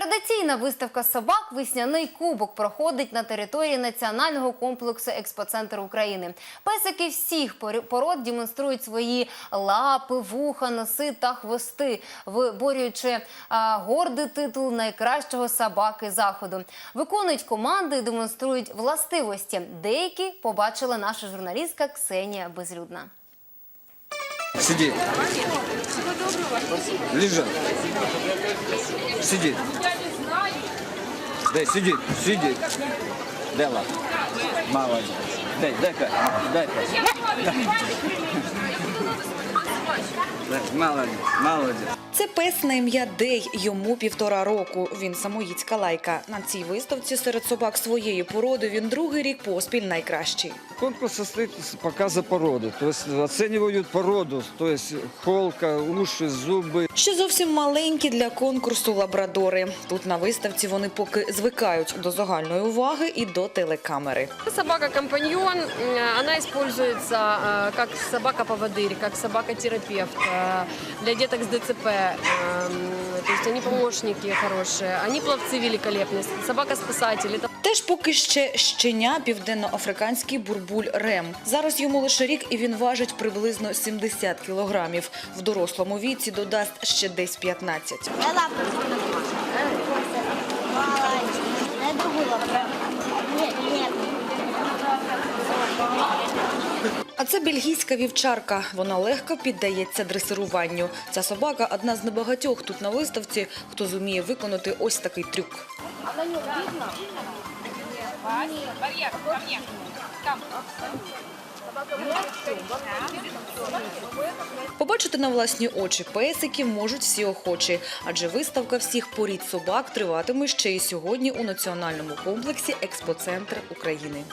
Традиційна виставка собак Весняний кубок проходить на території національного комплексу Експоцентр України. Песики всіх пор- пород демонструють свої лапи, вуха, носи та хвости, виборюючи а, гордий титул найкращого собаки заходу. Виконують команди і демонструють властивості. Деякі побачила наша журналістка Ксенія Безлюдна. Сидеть. Лежать. Сидеть. Дай, сидеть, сидеть. Дай лапу. Молодец. Дай, дай-ка, дай-ка. Дай, Молодец, молодец. Це пес на ім'я Дей. Йому півтора року. Він самоїдська лайка. На цій виставці серед собак своєї породи він другий рік поспіль найкращий. Конкурс состоит из показа породы. То есть оценивают породу, то есть холка, уши, зубы. Ще зовсім маленькі для конкурсу лабрадори. Тут на виставці вони поки звикають до загальної уваги і до телекамери. Собака-компаньон, э, она используется э, как собака-поводырь, как собака-терапевт э, для деток с ДЦП. Эм, То есть они помощники хорошие, они пловцы великолепные, собака-спасатель. Это Теж поки ще щеня південноафриканський бурбуль Рем. Зараз йому лише рік і він важить приблизно 70 кілограмів. В дорослому віці додасть ще десь 15. Я лапу. Молодец. На другую лапу. А це бельгійська вівчарка. Вона легко піддається дресируванню. Ця собака одна з небагатьох тут на виставці, хто зуміє виконати ось такий трюк. Побачити на власні очі песиків можуть всі охочі, адже виставка всіх порід собак триватиме ще й сьогодні у національному комплексі Експоцентр України.